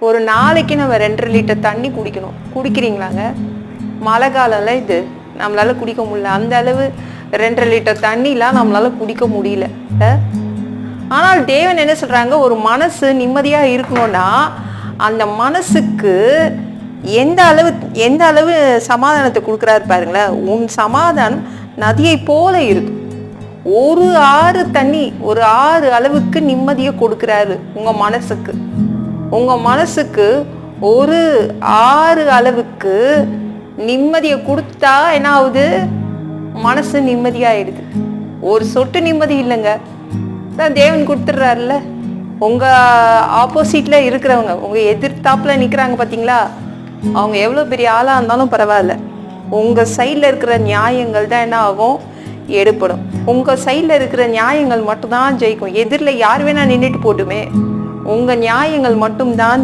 ஒரு நாளைக்கு நம்ம ரெண்டரை லிட்டர் தண்ணி குடிக்கணும். குடிக்கிறீங்களாங்க? மழை காலம்லாம் இது நம்மளால குடிக்க முடியல. அந்த அளவு ரெண்டரை லிட்டர் தண்ணிலாம் நம்மளால குடிக்க முடியல. ஆனால் தேவன் என்ன சொல்றாங்க? ஒரு மனசு நிம்மதியா இருக்கணும்னா அந்த மனசுக்கு எந்த அளவு எந்த அளவு சமாதானத்தை கொடுக்குறாரு பாருங்களேன். உன் சமாதானம் நதியை போல இருக்கு. ஒரு ஆறு தண்ணி ஒரு ஆறு அளவுக்கு நிம்மதியை கொடுக்குறாரு உங்க மனசுக்கு. உங்கள் மனசுக்கு ஒரு ஆறு அளவுக்கு நிம்மதியை கொடுத்தா என்ன ஆகுது? மனசு நிம்மதியாயிடுது. ஒரு சொட்டு நிம்மதி இல்லைங்க. தான் தேவன் கொடுத்துட்றாருல்ல. உங்கள் ஆப்போசிட்டில் இருக்கிறவங்க உங்கள் எதிர்த்தாப்பில் நிற்கிறாங்க பார்த்தீங்களா அவங்க எவ்வளோ பெரிய ஆளாக இருந்தாலும் பரவாயில்ல. உங்கள் சைடில் இருக்கிற நியாயங்கள் தான் என்ன ஆகும்? எடுப்படும் உங்கள் சைடில் இருக்கிற நியாயங்கள் மட்டும்தான் ஜெயிக்கும். எதிரில் யார் வேணால் நின்றுட்டு போட்டுமே. உங்கள் நியாயங்கள் மட்டும்தான்